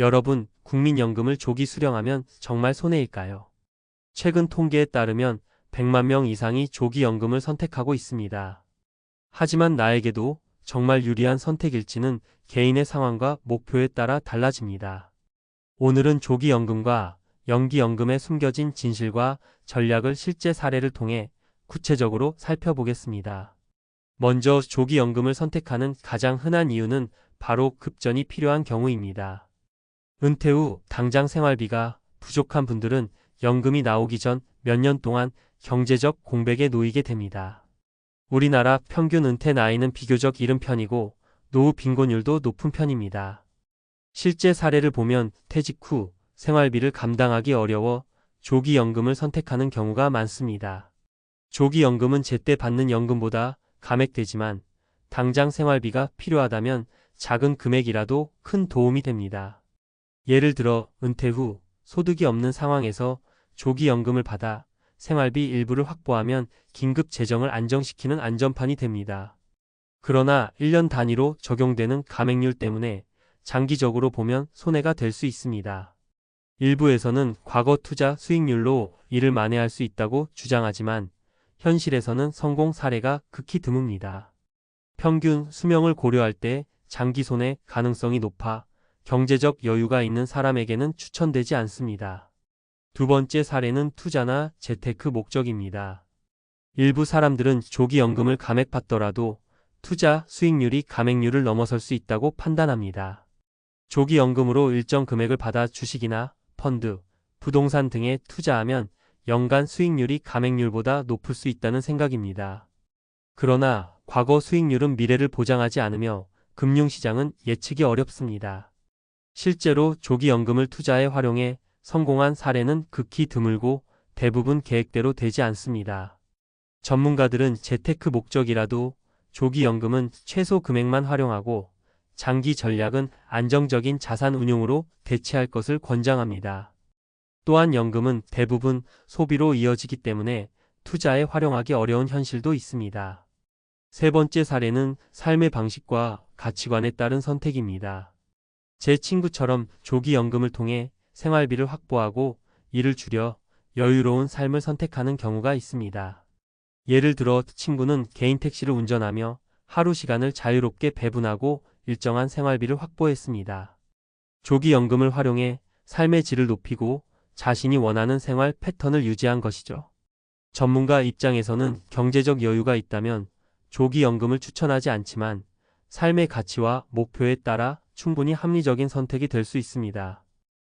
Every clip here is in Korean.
여러분, 국민연금을 조기 수령하면 정말 손해일까요? 최근 통계에 따르면 100만 명 이상이 조기 연금을 선택하고 있습니다. 하지만 나에게도 정말 유리한 선택일지는 개인의 상황과 목표에 따라 달라집니다. 오늘은 조기 연금과 연기 연금의 숨겨진 진실과 전략을 실제 사례를 통해 구체적으로 살펴보겠습니다. 먼저 조기 연금을 선택하는 가장 흔한 이유는 바로 급전이 필요한 경우입니다. 은퇴 후 당장 생활비가 부족한 분들은 연금이 나오기 전 몇 년 동안 경제적 공백에 놓이게 됩니다. 우리나라 평균 은퇴 나이는 비교적 이른 편이고 노후 빈곤율도 높은 편입니다. 실제 사례를 보면 퇴직 후 생활비를 감당하기 어려워 조기 연금을 선택하는 경우가 많습니다. 조기 연금은 제때 받는 연금보다 감액되지만 당장 생활비가 필요하다면 작은 금액이라도 큰 도움이 됩니다. 예를 들어 은퇴 후 소득이 없는 상황에서 조기연금을 받아 생활비 일부를 확보하면 긴급 재정을 안정시키는 안전판이 됩니다. 그러나 1년 단위로 적용되는 감액률 때문에 장기적으로 보면 손해가 될 수 있습니다. 일부에서는 과거 투자 수익률로 이를 만회할 수 있다고 주장하지만 현실에서는 성공 사례가 극히 드뭅니다. 평균 수명을 고려할 때 장기 손해 가능성이 높아 경제적 여유가 있는 사람에게는 추천되지 않습니다. 두 번째 사례는 투자나 재테크 목적입니다. 일부 사람들은 조기 연금을 감액받더라도 투자 수익률이 감액률을 넘어설 수 있다고 판단합니다. 조기 연금으로 일정 금액을 받아 주식이나 펀드, 부동산 등에 투자하면 연간 수익률이 감액률보다 높을 수 있다는 생각입니다. 그러나 과거 수익률은 미래를 보장하지 않으며 금융시장은 예측이 어렵습니다. 실제로 조기연금을 투자에 활용해 성공한 사례는 극히 드물고 대부분 계획대로 되지 않습니다. 전문가들은 재테크 목적이라도 조기연금은 최소 금액만 활용하고 장기 전략은 안정적인 자산 운용으로 대체할 것을 권장합니다. 또한 연금은 대부분 소비로 이어지기 때문에 투자에 활용하기 어려운 현실도 있습니다. 세 번째 사례는 삶의 방식과 가치관에 따른 선택입니다. 제 친구처럼 조기연금을 통해 생활비를 확보하고 일을 줄여 여유로운 삶을 선택하는 경우가 있습니다. 예를 들어 친구는 개인 택시를 운전하며 하루 시간을 자유롭게 배분하고 일정한 생활비를 확보했습니다. 조기연금을 활용해 삶의 질을 높이고 자신이 원하는 생활 패턴을 유지한 것이죠. 전문가 입장에서는 경제적 여유가 있다면 조기연금을 추천하지 않지만 삶의 가치와 목표에 따라 충분히 합리적인 선택이 될 수 있습니다.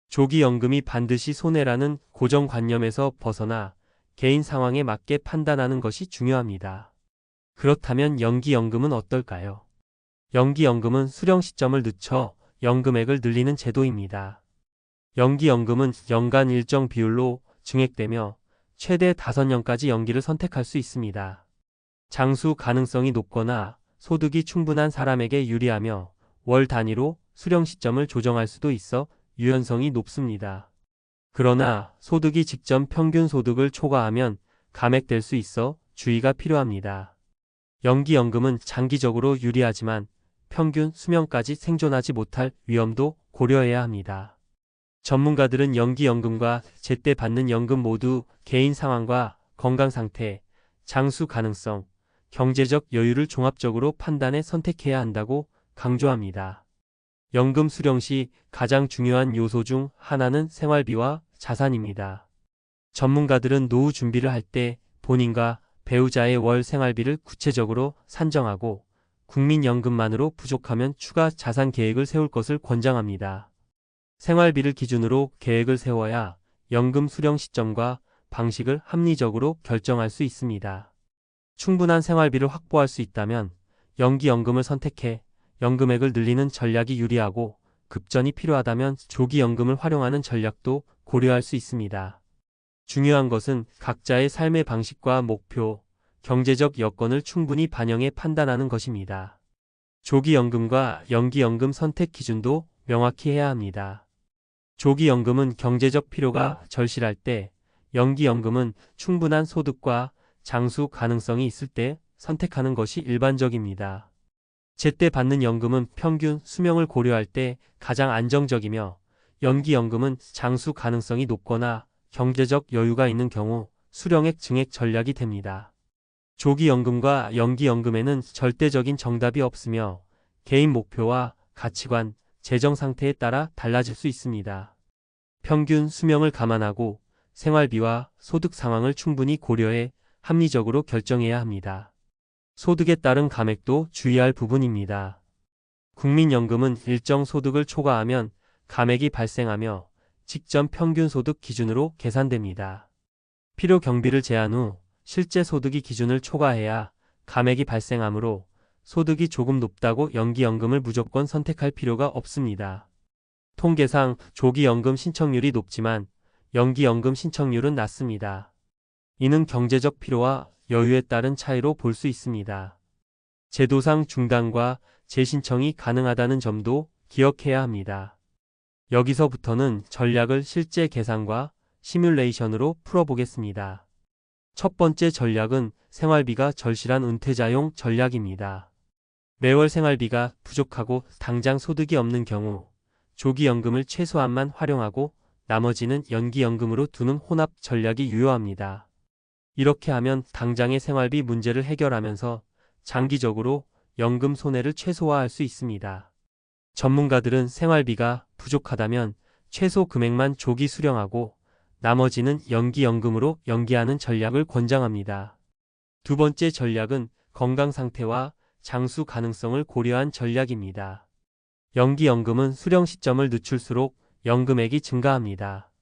조기연금이 반드시 손해라는 고정관념에서 벗어나 개인 상황에 맞게 판단하는 것이 중요합니다. 그렇다면 연기연금은 어떨까요? 연기연금은 수령 시점을 늦춰 연금액을 늘리는 제도입니다. 연기연금은 연간 일정 비율로 증액되며 최대 5년까지 연기를 선택할 수 있습니다. 장수 가능성이 높거나 소득이 충분한 사람에게 유리하며 월 단위로 수령 시점을 조정할 수도 있어 유연성이 높습니다. 그러나 소득이 직전 평균 소득을 초과하면 감액될 수 있어 주의가 필요합니다. 연기연금은 장기적으로 유리하지만 평균 수명까지 생존하지 못할 위험도 고려해야 합니다. 전문가들은 연기연금과 제때 받는 연금 모두 개인 상황과 건강 상태, 장수 가능성, 경제적 여유를 종합적으로 판단해 선택해야 한다고 강조합니다. 연금 수령 시 가장 중요한 요소 중 하나는 생활비와 자산입니다. 전문가들은 노후 준비를 할 때 본인과 배우자의 월 생활비를 구체적으로 산정하고 국민연금만으로 부족하면 추가 자산 계획을 세울 것을 권장합니다. 생활비를 기준으로 계획을 세워야 연금 수령 시점과 방식을 합리적으로 결정할 수 있습니다. 충분한 생활비를 확보할 수 있다면 연기연금을 선택해 연금액을 늘리는 전략이 유리하고 급전이 필요하다면 조기 연금을 활용하는 전략도 고려할 수 있습니다. 중요한 것은 각자의 삶의 방식과 목표, 경제적 여건을 충분히 반영해 판단하는 것입니다. 조기연금과 연기연금 선택 기준도 명확히 해야 합니다. 조기연금은 경제적 필요가 절실할 때, 연기연금은 충분한 소득과 장수 가능성이 있을 때 선택하는 것이 일반적입니다. 제때 받는 연금은 평균 수명을 고려할 때 가장 안정적이며 연기연금은 장수 가능성이 높거나 경제적 여유가 있는 경우 수령액 증액 전략이 됩니다. 조기연금과 연기연금에는 절대적인 정답이 없으며 개인 목표와 가치관, 재정 상태에 따라 달라질 수 있습니다. 평균 수명을 감안하고 생활비와 소득 상황을 충분히 고려해 합리적으로 결정해야 합니다. 소득에 따른 감액도 주의할 부분입니다. 국민연금은 일정 소득을 초과하면 감액이 발생하며 직전 평균 소득 기준으로 계산됩니다. 필요 경비를 제한 후 실제 소득이 기준을 초과해야 감액이 발생하므로 소득이 조금 높다고 연기연금을 무조건 선택할 필요가 없습니다. 통계상 조기연금 신청률이 높지만 연기연금 신청률은 낮습니다. 이는 경제적 필요와 여유에 따른 차이로 볼 수 있습니다. 제도상 중단과 재신청이 가능하다는 점도 기억해야 합니다. 여기서부터는 전략을 실제 계산과 시뮬레이션으로 풀어보겠습니다. 첫 번째 전략은 생활비가 절실한 은퇴자용 전략입니다. 매월 생활비가 부족하고 당장 소득이 없는 경우 조기연금을 최소한만 활용하고 나머지는 연기연금으로 두는 혼합 전략이 유효합니다. 이렇게 하면 당장의 생활비 문제를 해결하면서 장기적으로 연금 손해를 최소화할 수 있습니다. 전문가들은 생활비가 부족하다면 최소 금액만 조기 수령하고 나머지는 연기연금으로 연기하는 전략을 권장합니다. 두 번째 전략은 건강 상태와 장수 가능성을 고려한 전략입니다. 연기연금은 수령 시점을 늦출수록 연금액이 증가합니다.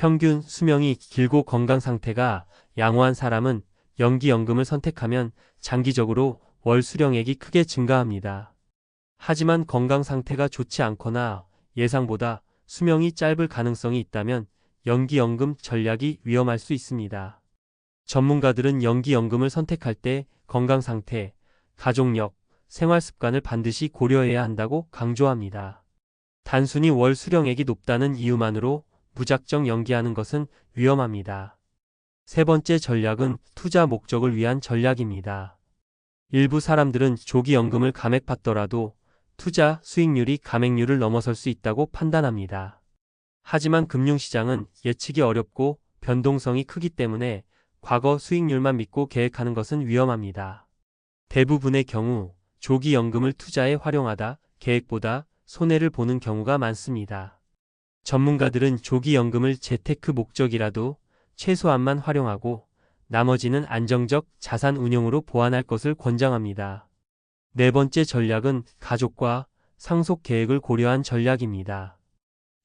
평균 수명이 길고 건강 상태가 양호한 사람은 연기연금을 선택하면 장기적으로 월 수령액이 크게 증가합니다. 하지만 건강 상태가 좋지 않거나 예상보다 수명이 짧을 가능성이 있다면 연기연금 전략이 위험할 수 있습니다. 전문가들은 연기연금을 선택할 때 건강 상태, 가족력, 생활 습관을 반드시 고려해야 한다고 강조합니다. 단순히 월 수령액이 높다는 이유만으로 무작정 연기하는 것은 위험합니다. 세 번째 전략은 투자 목적을 위한 전략입니다. 일부 사람들은 조기 연금을 감액받더라도 투자 수익률이 감액률을 넘어설 수 있다고 판단합니다. 하지만 금융시장은 예측이 어렵고 변동성이 크기 때문에 과거 수익률만 믿고 계획하는 것은 위험합니다. 대부분의 경우 조기 연금을 투자에 활용하다 계획보다 손해를 보는 경우가 많습니다. 전문가들은 조기연금을 재테크 목적이라도 최소한만 활용하고 나머지는 안정적 자산 운용으로 보완할 것을 권장합니다. 네 번째 전략은 가족과 상속 계획을 고려한 전략입니다.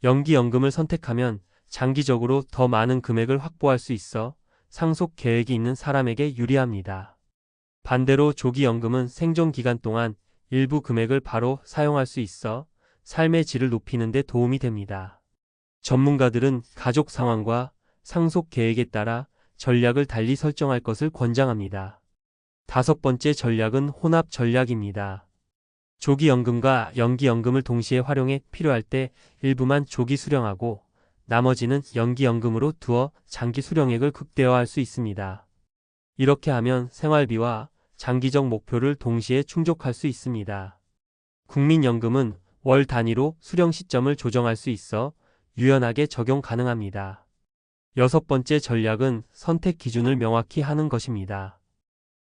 연기연금을 선택하면 장기적으로 더 많은 금액을 확보할 수 있어 상속 계획이 있는 사람에게 유리합니다. 반대로 조기연금은 생존 기간 동안 일부 금액을 바로 사용할 수 있어 삶의 질을 높이는 데 도움이 됩니다. 전문가들은 가족 상황과 상속 계획에 따라 전략을 달리 설정할 것을 권장합니다. 다섯 번째 전략은 혼합 전략입니다. 조기연금과 연기연금을 동시에 활용해 필요할 때 일부만 조기 수령하고 나머지는 연기연금으로 두어 장기 수령액을 극대화할 수 있습니다. 이렇게 하면 생활비와 장기적 목표를 동시에 충족할 수 있습니다. 국민연금은 월 단위로 수령 시점을 조정할 수 있어 유연하게 적용 가능합니다. 여섯 번째 전략은 선택 기준을 명확히 하는 것입니다.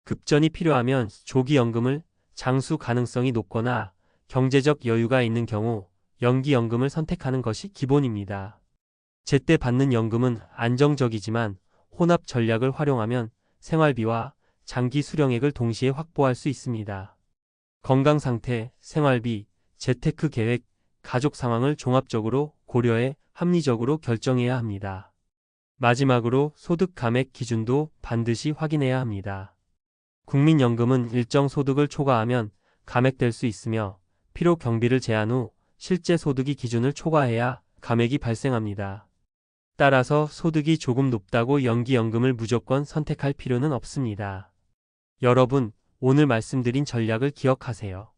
급전이 필요하면 조기 연금을 장수 가능성이 높거나 경제적 여유가 있는 경우 연기 연금을 선택하는 것이 기본입니다. 제때 받는 연금은 안정적이지만 혼합 전략을 활용하면 생활비와 장기 수령액을 동시에 확보할 수 있습니다. 건강 상태, 생활비, 재테크 계획, 가족 상황을 종합적으로 고려해 합리적으로 결정해야 합니다. 마지막으로 소득 감액 기준도 반드시 확인해야 합니다. 국민연금은 일정 소득을 초과하면 감액될 수 있으며 필요 경비를 제한 후 실제 소득이 기준을 초과해야 감액이 발생합니다. 따라서 소득이 조금 높다고 연기연금을 무조건 선택할 필요는 없습니다. 여러분, 오늘 말씀드린 전략을 기억하세요.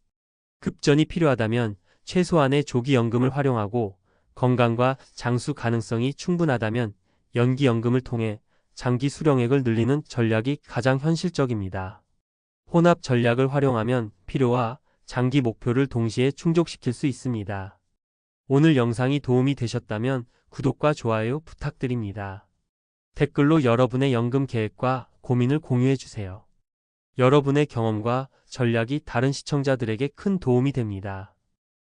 급전이 필요하다면 최소한의 조기연금을 활용하고 건강과 장수 가능성이 충분하다면 연기연금을 통해 장기 수령액을 늘리는 전략이 가장 현실적입니다. 혼합 전략을 활용하면 필요와 장기 목표를 동시에 충족시킬 수 있습니다. 오늘 영상이 도움이 되셨다면 구독과 좋아요 부탁드립니다. 댓글로 여러분의 연금 계획과 고민을 공유해 주세요. 여러분의 경험과 전략이 다른 시청자들에게 큰 도움이 됩니다.